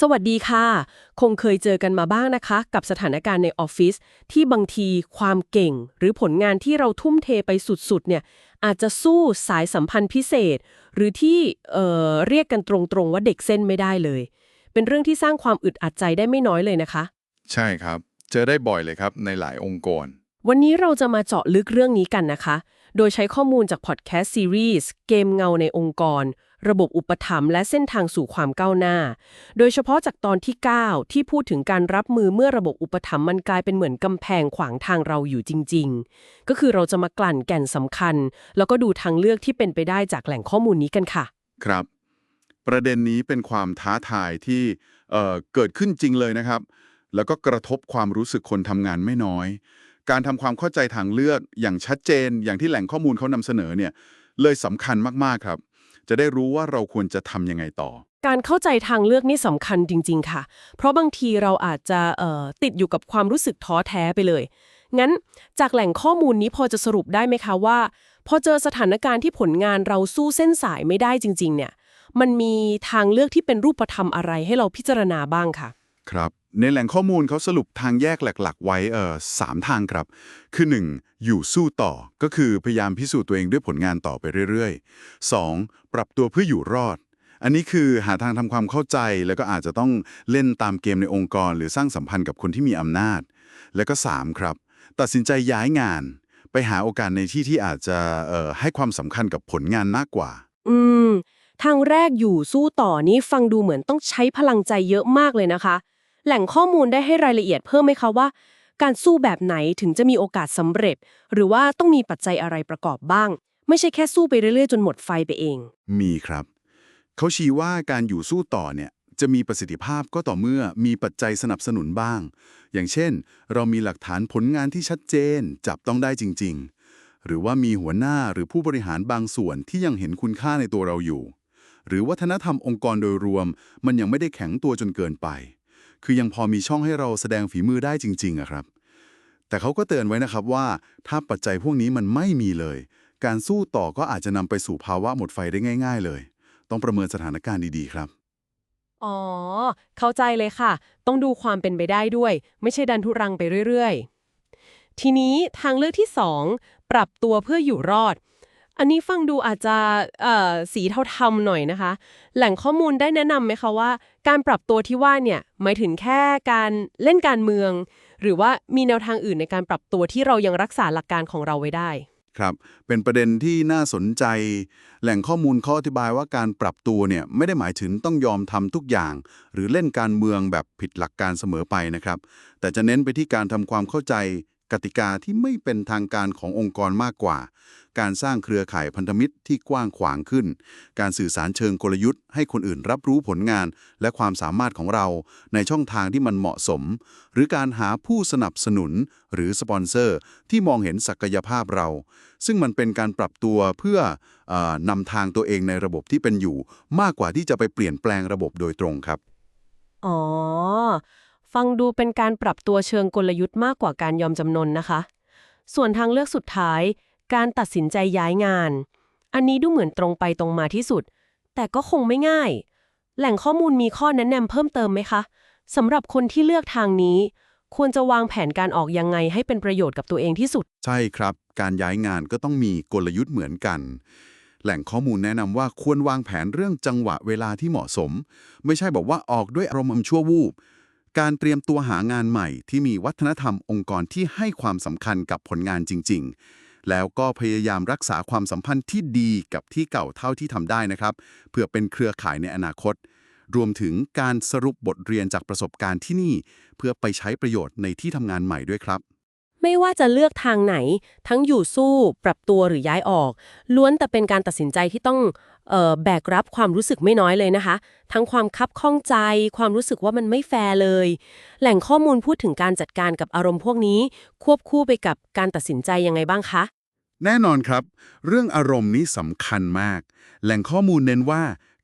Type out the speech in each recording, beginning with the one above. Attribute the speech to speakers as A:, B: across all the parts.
A: สวัสดีค่ะ คงเคยเจอกันมาบ้างนะคะ กับสถานการณ์ในออฟฟิศที่บางทีความเก่ง หรือผลงานที่เราทุ่มเทไปสุดๆเนี่ยอาจจะสู้สายสัมพันธ์พิเศษ หรือที่เอ่อเรียกกันตรงๆว่าเด็กเส้นไม่ได้เลย เป็นเรื่องที่สร้างความอึดอัดใจได้ไม่น้อยเลยนะคะ
B: ใช่ครับ เจอได้บ่อยเลยครับในหลายองค์กร
A: วันนี้เราจะมาเจาะลึกเรื่องนี้กันนะคะ โดยใช้ข้อมูลจากพอดแคสต์ซีรีส์เกมเงาในองค์กร ระบบอุปถัมภ์และเส้นทางสู่ความก้าวหน้า โดยเฉพาะจากตอนที่ 9 ที่พูดถึงการรับมือเมื่อระบบอุปถัมภ์มันกลายเป็นเหมือนกำแพงขวางทางเราอยู่จริง ๆ ก็คือเราจะมากลั่นแก่นสำคัญ แล้วก็ดูทางเลือกที่เป็นไปได้จากแหล่งข้อมูลนี้กันค่ะ
B: ครับ ประเด็นนี้เป็นความท้าทายที่เเกิดขึ้นจริงเลยนะครับ แล้วก็กระทบความรู้สึกคนทำงานไม่น้อยการทำความเข้าใจทางเลือกอย่างชัดเจนอย่างที่แหล่งข้อมูลเขานำเสนอเนี่ยเลยสำคัญมากๆครับ จะได้รู้ว่าเราควรจะทำยังไงต่อ
A: การเข้าใจทางเลือกนี่สำคัญจริง ๆ ค่ะ เพราะบางทีเราอาจจะติดอยู่กับความรู้สึกท้อแท้ไปเลย งั้นจากแหล่งข้อมูลนี้พอจะสรุปได้ไหมคะว่า พอเจอสถานการณ์ที่ผลงานเราสู้เส้นสายไม่ได้จริง ๆ เนี่ย มันมีทางเลือกที่เป็นรูปธรรมอะไรให้เราพิจารณาบ้างค่ะ
B: ครับ ในแหล่งข้อมูลเขาสรุปทางแยกหลัก ๆ ไว้เอ่อสามทางครับ คือ 1. อยู่สู้ต่อก็คือพยายามพิสูจน์ตัวเองด้วยผลงานต่อไปเรื่อยๆ 2. ปรับตัวเพื่ออยู่รอด อันนี้คือหาทางทำความเข้าใจแล้วก็อาจจะต้องเล่นตามเกมในองค์กร หรือสร้างสัมพันธ์กับคนที่มีอำนาจ แล้วก็ 3. ครับ ตัดสินใจย้ายงาน ไปหาโอกาสในที่ที่อาจจะเอ่อให้ความสำคัญกับผลงานมากกว่า
A: อืมทางแรกอยู่สู้ต่อนี้ฟังดูเหมือนต้องใช้พลังใจเยอะมากเลยนะคะ แหล่งข้อมูลได้ให้รายละเอียดเพิ่มไหมคะว่า การสู้แบบไหนถึงจะมีโอกาสสำเร็จ หรือว่าต้องมีปัจจัยอะไรประกอบบ้าง ไม่ใช่แค่สู้ไปเรื่อยๆ จนหมดไฟไปเอง
B: มีครับ เขาชี้ว่าการอยู่สู้ต่อเนี่ยจะมีประสิทธิภาพก็ต่อเมื่อมีปัจจัยสนับสนุนบ้าง อย่างเช่น เรามีหลักฐานผลงานที่ชัดเจน จับต้องได้จริง ๆ หรือว่ามีหัวหน้าหรือผู้บริหารบางส่วนที่ยังเห็นคุณค่าในตัวเราอยู่ หรือวัฒนธรรมองค์กรโดยรวม มันยังไม่ได้แข็งตัวจนเกินไป คือยังพอมีช่องให้เราแสดงฝีมือได้จริงๆอะครับ แต่เขาก็เตือนไว้นะครับว่าถ้าปัจจัยพวกนี้มันไม่มีเลย การสู้ต่อก็อาจจะนำไปสู่ภาวะหมดไฟได้ง่าย ๆ เลย ต้องประเมินสถานการณ์ดีๆ ครับ
A: อ๋อ เข้าใจเลยค่ะ ต้องดูความเป็นไปได้ด้วย ไม่ใช่ดันทุรังไปเรื่อย ๆ ทีนี้ทางเลือกที่ 2 ปรับตัวเพื่ออยู่รอด อันนี้ฟังดูอาจจะสีเทาๆหน่อยนะคะ แหล่งข้อมูลได้แนะนำไหมคะว่า การปรับตัวที่ว่าเนี่ยหมายถึงแค่การเล่นการเมือง หรือว่ามีแนวทางอื่นในการปรับตัวที่เรายังรักษาหลักการของเราไว้ได้
B: ครับ เป็นประเด็นที่น่าสนใจ แหล่งข้อมูลเขาอธิบายว่าการปรับตัวเนี่ยไม่ได้หมายถึงต้องยอมทำทุกอย่าง หรือเล่นการเมืองแบบผิดหลักการเสมอไปนะครับ แต่จะเน้นไปที่การทำความเข้าใจ กติกาที่ไม่เป็นทางการขององค์กรมากกว่า การสร้างเครือข่ายพันธมิตรที่กว้างขวางขึ้น การสื่อสารเชิงกลยุทธ์ ให้คนอื่นรับรู้ผลงาน และความสามารถของเราในช่องทางที่มันเหมาะสม หรือการหาผู้สนับสนุนหรือสปอนเซอร์ ที่มองเห็นศักยภาพเรา ซึ่งมันเป็นการปรับตัวเพื่ออนำทางตัวเองในระบบที่เป็นอยู่ มากกว่าที่จะไปเปลี่ยนแปลงระบบโดยตรงครับ
A: อ๋อ ฟังดูเป็นการปรับตัวเชิงกลยุทธ์มากกว่าการยอมจำนนนะคะ ส่วนทางเลือกสุดท้าย การตัดสินใจย้ายงาน อันนี้ดูเหมือนตรงไปตรงมาที่สุด แต่ก็คงไม่ง่าย แหล่งข้อมูลมีข้อแนะนำเพิ่มเติมไหมคะสำหรับคนที่เลือกทางนี้ ควรจะวางแผนการออกยังไงให้เป็นประโยชน์กับตัวเองที่สุด
B: ใช่ครับ การย้ายงานก็ต้องมีกลยุทธ์เหมือนกัน แหล่งข้อมูลแนะนำว่าควรวางแผนเรื่องจังหวะเวลาที่เหมาะสม ไม่ใช่บอกว่าออกด้วยอารมณ์ชั่ววูบ การเตรียมตัวหางานใหม่ที่มีวัฒนธรรมองค์กรที่ให้ความสำคัญกับผลงานจริง ๆ แล้วก็พยายามรักษาความสัมพันธ์ที่ดีกับที่เก่าเท่าที่ทำได้นะครับ เพื่อเป็นเครือข่ายในอนาคต รวมถึงการสรุปบทเรียนจากประสบการณ์ที่นี่ เพื่อไปใช้ประโยชน์ในที่ทำงานใหม่ด้วยครับ
A: ไม่ว่าจะเลือกทางไหน ทั้งอยู่สู้ ปรับตัวหรือย้ายออก ล้วนแต่เป็นการตัดสินใจที่ต้องเอ่อแบกรับความรู้สึกไม่น้อยเลยนะคะ ทั้งความคับข้องใจ ความรู้สึกว่ามันไม่แฟร์เลย แหล่งข้อมูลพูดถึงการจัดการกับอารมณ์พวกนี้ ควบคู่ไปกับการตัดสินใจยังไงบ้างคะ
B: แน่นอนครับ เรื่องอารมณ์นี้สำคัญมาก แหล่งข้อมูลเน้นว่า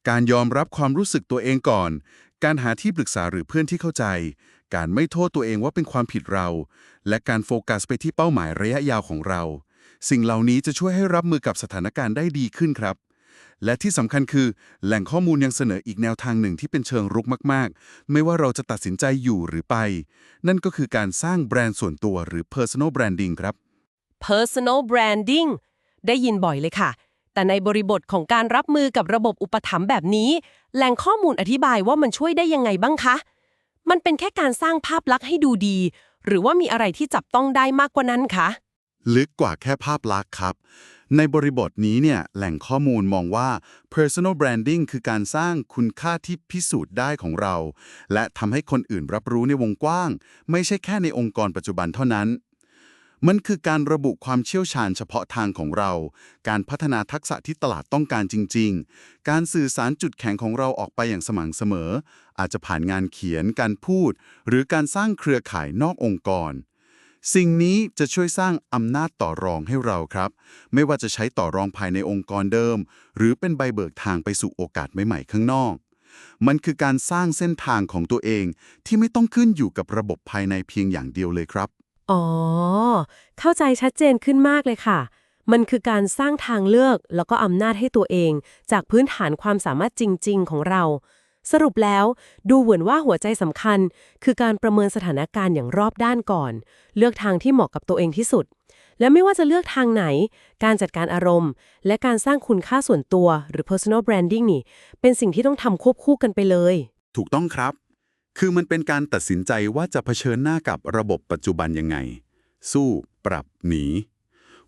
B: การยอมรับความรู้สึกตัวเองก่อน การหาที่ปรึกษาหรือเพื่อนที่เข้าใจ การไม่โทษตัวเองว่าเป็นความผิดเรา และการโฟกัสไปที่เป้าหมายระยะยาวของเรา สิ่งเหล่านี้จะช่วยให้รับมือกับสถานการณ์ได้ดีขึ้นครับ และที่สำคัญคือ แหล่งข้อมูลยังเสนออีกแนวทางหนึ่งที่เป็นเชิงรุกมาก ๆ ไม่ว่าเราจะตัดสินใจอยู่หรือไป นั่นก็คือการสร้างแบรนด์ส่วนตัวหรือ personal branding ครับ
A: personal branding ได้ยินบ่อยเลยค่ะ แต่ในบริบทของการรับมือกับระบบอุปถัมภ์แบบนี้ แหล่งข้อมูลอธิบายว่ามันช่วยได้ยังไงบ้างคะ มันเป็นแค่การสร้างภาพลักษณ์ให้ดูดี หรือว่ามีอะไรที่จับต้องได้มากกว่านั้นคะ
B: ลึกกว่าแค่ภาพลักษณ์ครับ ในบริบทนี้เนี่ยแหล่งข้อมูลมองว่า personal branding คือการสร้างคุณค่าที่พิสูจน์ได้ของเรา และทำให้คนอื่นรับรู้ในวงกว้าง ไม่ใช่แค่ในองค์กรปัจจุบันเท่านั้น มันคือการระบุความเชี่ยวชาญเฉพาะทางของเรา การพัฒนาทักษะที่ตลาดต้องการจริง ๆ การสื่อสารจุดแข็งของเราออกไปอย่างสม่ำเสมอ อาจจะผ่านงานเขียน การพูด หรือการสร้างเครือข่ายนอกองค์กร สิ่งนี้จะช่วยสร้างอำนาจต่อรองให้เราครับ ไม่ว่าจะใช้ต่อรองภายในองค์กรเดิม หรือเป็นใบเบิกทางไปสู่โอกาสใหม่ๆข้างนอกมันคือการสร้างเส้นทางของตัวเองที่ไม่ต้องขึ้นอยู่กับระบบภายในเพียงอย่างเดียวเลยครับ
A: อ๋อ เข้าใจชัดเจนขึ้นมากเลยค่ะ มันคือการสร้างทางเลือกแล้วก็อำนาจให้ตัวเอง จากพื้นฐานความสามารถจริง ๆ ของเรา สรุปแล้วดูเหมือนว่าหัวใจสำคัญ คือการประเมินสถานการณ์อย่างรอบด้านก่อน เลือกทางที่เหมาะกับตัวเองที่สุด และไม่ว่าจะเลือกทางไหน การจัดการอารมณ์ และการสร้างคุณค่าส่วนตัวหรือ personal branding นี่ เป็นสิ่งที่ต้องทำควบคู่กันไปเลย
B: ถูกต้องครับ คือมันเป็นการตัดสินใจว่าจะเผชิญหน้ากับระบบปัจจุบันยังไง สู้ ปรับ หนี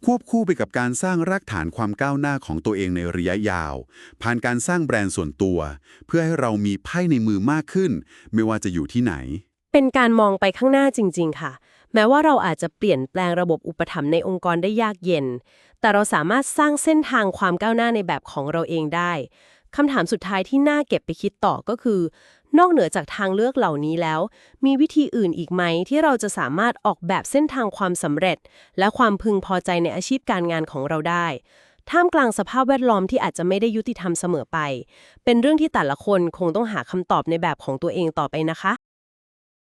B: ควบคู่ไปกับการสร้างรากฐานความก้าวหน้าของตัวเองในระยะยาว ผ่านการสร้างแบรนด์ส่วนตัว เพื่อให้เรามีไพ่ในมือมากขึ้น ไม่ว่าจะอยู่ที่ไหน
A: เป็นการมองไปข้างหน้าจริง ๆ ค่ะ แม้ว่าเราอาจจะเปลี่ยนแปลงระบบอุปถัมภ์ในองค์กรได้ยากเย็น แต่เราสามารถสร้างเส้นทางความก้าวหน้าในแบบของเราเองได้คำถามสุดท้ายที่น่าเก็บไปคิดต่อก็คือ นอกเหนือจากทางเลือกเหล่านี้แล้ว มีวิธีอื่นอีกไหมที่เราจะสามารถออกแบบเส้นทางความสำเร็จ และความพึงพอใจในอาชีพการงานของเราได้ ท่ามกลางสภาพแวดล้อมที่อาจจะไม่ได้ยุติธรรมเสมอไป เป็นเรื่องที่แต่ละคนคงต้องหาคำตอบในแบบของตัวเองต่อไปนะคะ